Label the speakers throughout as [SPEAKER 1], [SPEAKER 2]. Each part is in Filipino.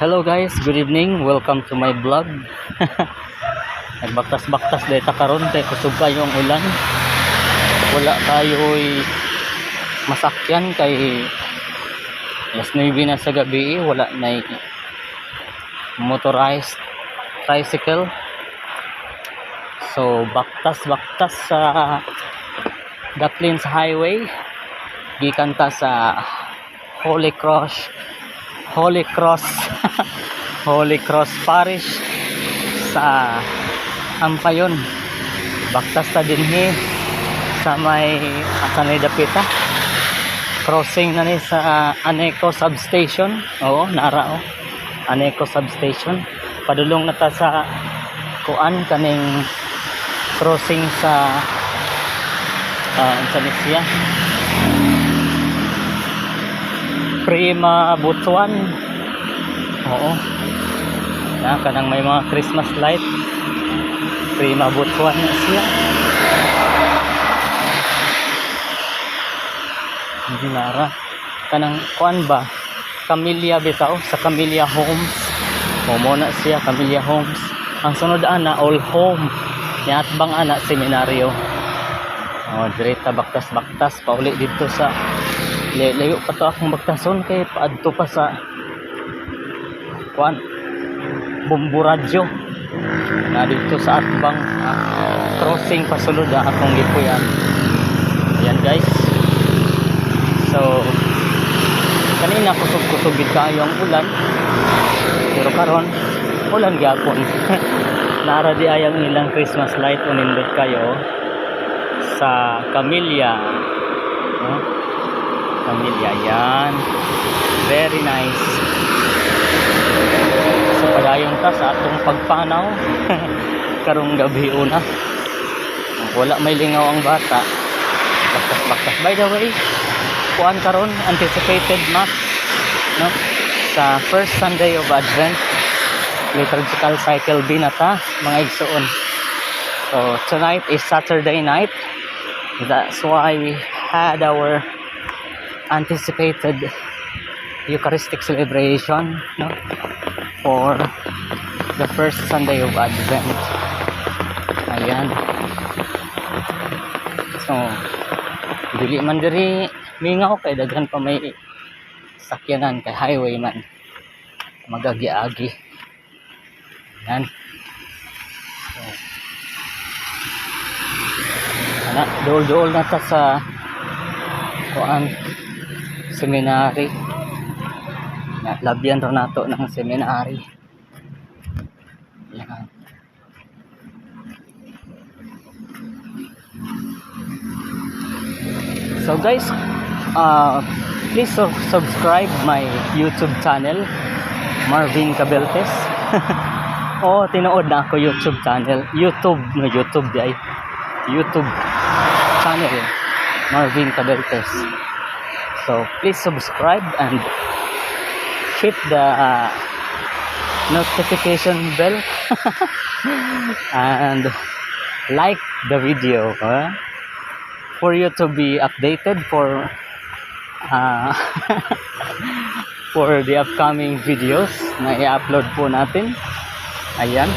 [SPEAKER 1] Hello guys, good evening. Welcome to my vlog. Nagbaktas-baktas dahil karon kay kusog kayo ang ulan. Wala kayo'y masakyan kay alas 9 na sa gabi, wala na motorized tricycle. So, baktas-baktas sa Gatlins Highway. Gikan ta sa Holy Cross Holy Cross. Holy Cross Parish sa Ampayon baktas ta din ni sa may asanay crossing na ni sa Aneco substation. Oo nara oh. Aneco substation. Padulong na ta sa kuan kaning crossing sa uh, sa siya Prima Butuan. Oo. Na kanang may mga Christmas light. Prima Butuan na siya. Hindi nara. Kanang kuan ba? Camellia bitaw sa Camellia Homes. Momo na siya Camellia Homes. Ang sunod ana All Home. Niat bang ana seminaryo. Oh, direta baktas-baktas pauli dito sa layo pa to akong magtason kay paadto pa sa kuan Bumburadyo na dito sa Atbang ah, crossing pasulod ah, akong gipuyan. Yan guys. So kanina kusog-kusog gid kayo ang ulan. Pero karon ulan gyapon. Nara di ayang ilang Christmas light unindot kayo sa Camellia. No? Camellia yan very nice. So padayon ta sa atong pagpanaw. Karong gabi una. Wala may lingaw ang bata. Baktas baktas. By the way kuan karon anticipated mass no? Sa first Sunday of Advent. Liturgical cycle B na ta mga igsoon. So tonight is Saturday night. That's why we had our anticipated Eucharistic celebration no, for the first Sunday of Advent. Ayan. So, dili man diri mingaw kay daghan pa may sakyanan kay highway man magagi-agi. Ayan. So, ana, dool-dool na ta sa kuan seminary na labyan ro nato ng seminary yan so guys uh, please su- subscribe my youtube channel Marvin Cabeltes. Oh tinuod na ako youtube channel. Youtube no youtube ay. Youtube channel Marvin Cabeltes So please subscribe and hit the uh, notification bell and like the video huh? for you to be updated for uh, for the upcoming videos na i-upload po natin. Ayan.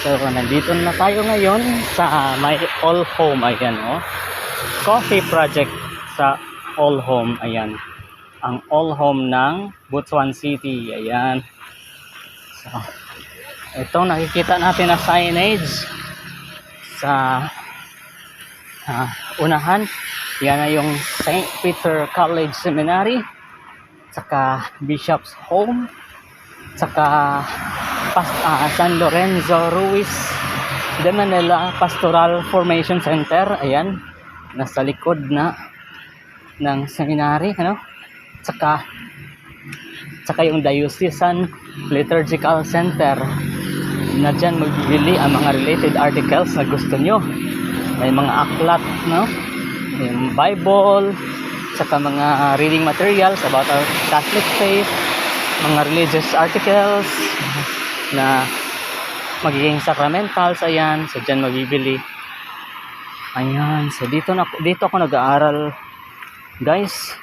[SPEAKER 1] So nandito na tayo ngayon sa my all home ayan oh. Coffee project sa All Home, ayan. Ang All Home ng Butuan City, ayan. So, itong nakikita natin na signage sa ah, unahan, yan na yung St. Peter College Seminary, saka Bishop's Home, saka Pas ah, San Lorenzo Ruiz de Manila Pastoral Formation Center, ayan, nasa likod na ng seminary, ano? Tsaka, tsaka yung Diocesan Liturgical Center na dyan magbibili ang mga related articles na gusto nyo. May mga aklat, no? Yung Bible, tsaka mga reading materials about our Catholic faith, mga religious articles na magiging sacramentals, ayan. So, dyan mabibili. Ayan. So, dito, na, dito ako nag-aaral guys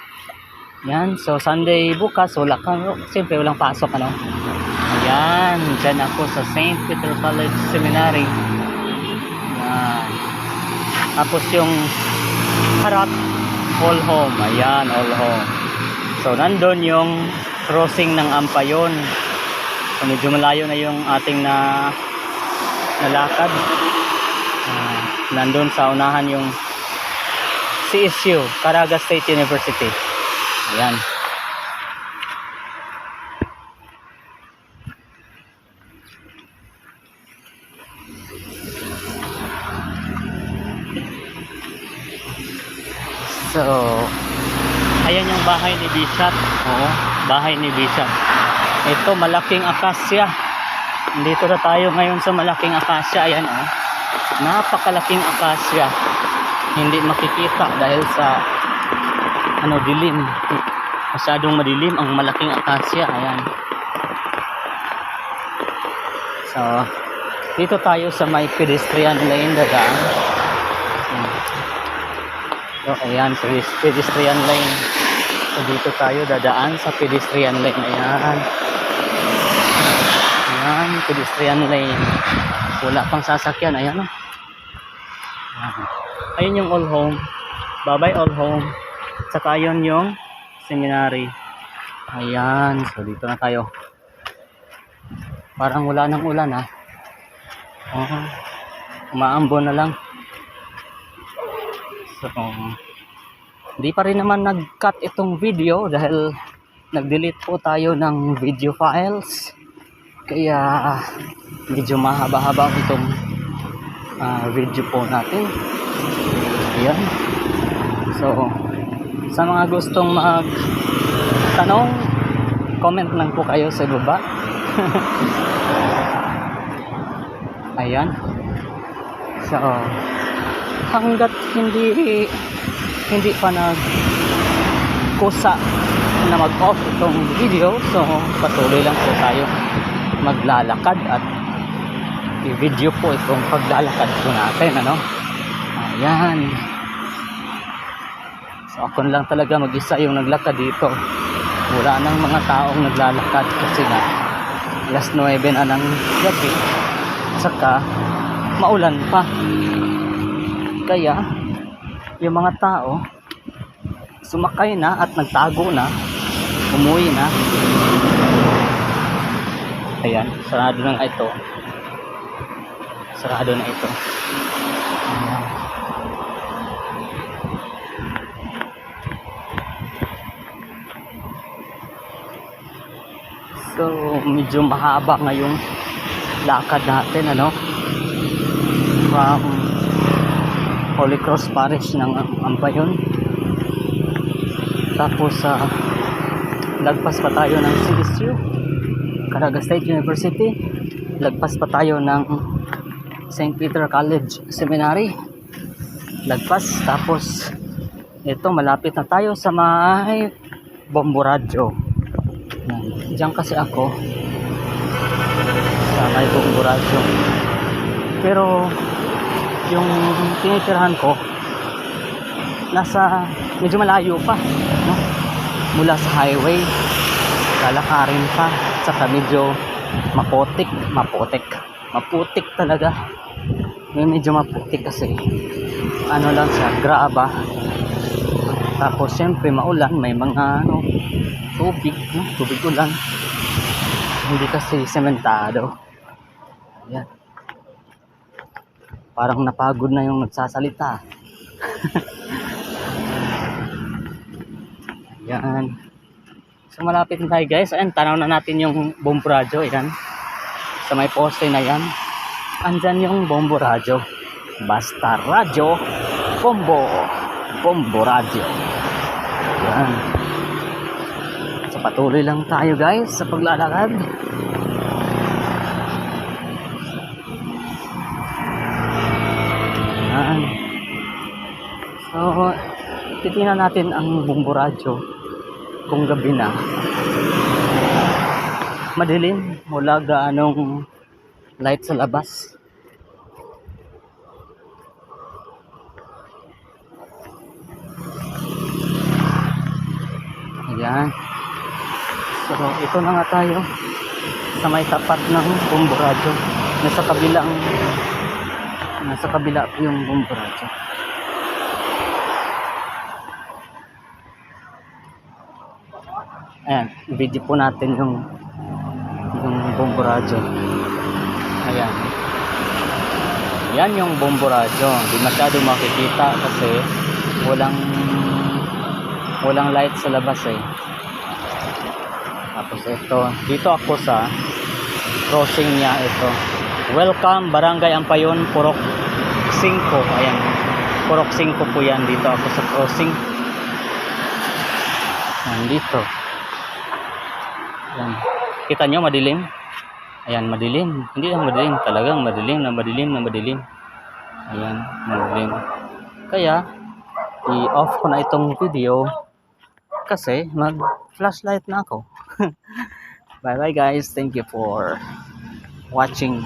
[SPEAKER 1] Yan, so Sunday bukas, wala kang, siyempre walang pasok, ano? Ayan, dyan ako sa St. Peter College Seminary. Yan. Tapos yung harap, all home. Ayan, all home. So, nandun yung crossing ng Ampayon. So, medyo malayo na yung ating na nalakad. Ah, nandun sa unahan yung CSU, Caraga State University. Ayan. So, ayan yung bahay ni Bishop. Oo, bahay ni Bishop. Ito, malaking akasya. Dito na tayo ngayon sa malaking akasya. Ayan, oh. Napakalaking akasya. Hindi makikita dahil sa ano, dilim. Masyadong madilim ang malaking akasya. Ayan. So, dito tayo sa may pedestrian lane dadaan. So, ayan, pedestrian lane. So, dito tayo dadaan sa pedestrian lane. Ayan. Ayan, pedestrian lane. Wala pang sasakyan. Ayan, oh. Ayan. Ayun yung all home. Bye-bye all home. Tsaka ayun yung seminary. Ayan. So, dito na tayo. Parang wala nang ulan, ha. Oh, umaambon na lang. So, hindi pa rin naman nag-cut itong video dahil nag-delete po tayo ng video files. Kaya medyo mahaba-haba itong ah, video po natin. Ayan. So, sa mga gustong mag tanong, comment lang po kayo sa baba. Ayan. So, hanggat hindi hindi pa nag kusa na mag-off itong video, so patuloy lang po tayo maglalakad at i-video po itong paglalakad po natin, ano? Ayan. So, ako lang talaga mag-isa yung naglakad dito. Wala nang mga taong naglalakad kasi nga last 9 na ng gabi. Saka maulan pa. Kaya yung mga tao sumakay na at nagtago na umuwi na. Ayan sarado na ito. Sarado na ito So, medyo mahaba ngayong lakad natin, ano? From Holy Cross Parish ng Ampayon. Tapos, sa lagpas pa tayo ng CSU, Caraga State University. Lagpas pa tayo ng St. Peter College Seminary. Lagpas, tapos ito, malapit na tayo sa may Bomboradyo. Yan. Diyan kasi ako sa may Bomboradyo. Pero yung tinitirahan ko nasa medyo malayo pa no? mula sa highway lalakarin pa saka medyo mapotik mapotik maputik talaga medyo maputik kasi ano lang siya graba tapos syempre maulan may mga ano tubig no? tubig ulan. Hindi kasi sementado. Yan parang napagod na yung nagsasalita. Yan so malapit na tayo guys. Ayan tanaw na natin yung bombo radyo ayan. Sa may poste na yan. Andyan yung bombo radyo basta radyo bombo bombo radyo yan. So patuloy lang tayo guys sa paglalakad. Yan. So titingnan natin ang bombo radyo kung gabi na. Madilim wala gaanong light sa labas Ayan. So, ito na nga tayo sa may tapat ng Bumburadyo. Nasa kabilang nasa kabila po yung Bumburadyo. Ayan, video po natin yung yung Bumburadyo. Ayan. Yan yung Bumburadyo. Hindi masyado makikita kasi walang walang light sa labas eh. Tapos ito, dito ako sa crossing niya ito. Welcome Barangay Ampayon, Purok 5. Ayan. Purok 5 po yan. Dito ako sa crossing. Nandito. Ayan. Kita nyo madilim? Ayan, madilim. Hindi lang madilim. Talagang madilim na madilim na madilim. Ayan, madilim. Kaya, i-off ko na itong video kasi mag-flashlight na ako. Bye bye guys. Thank you for watching.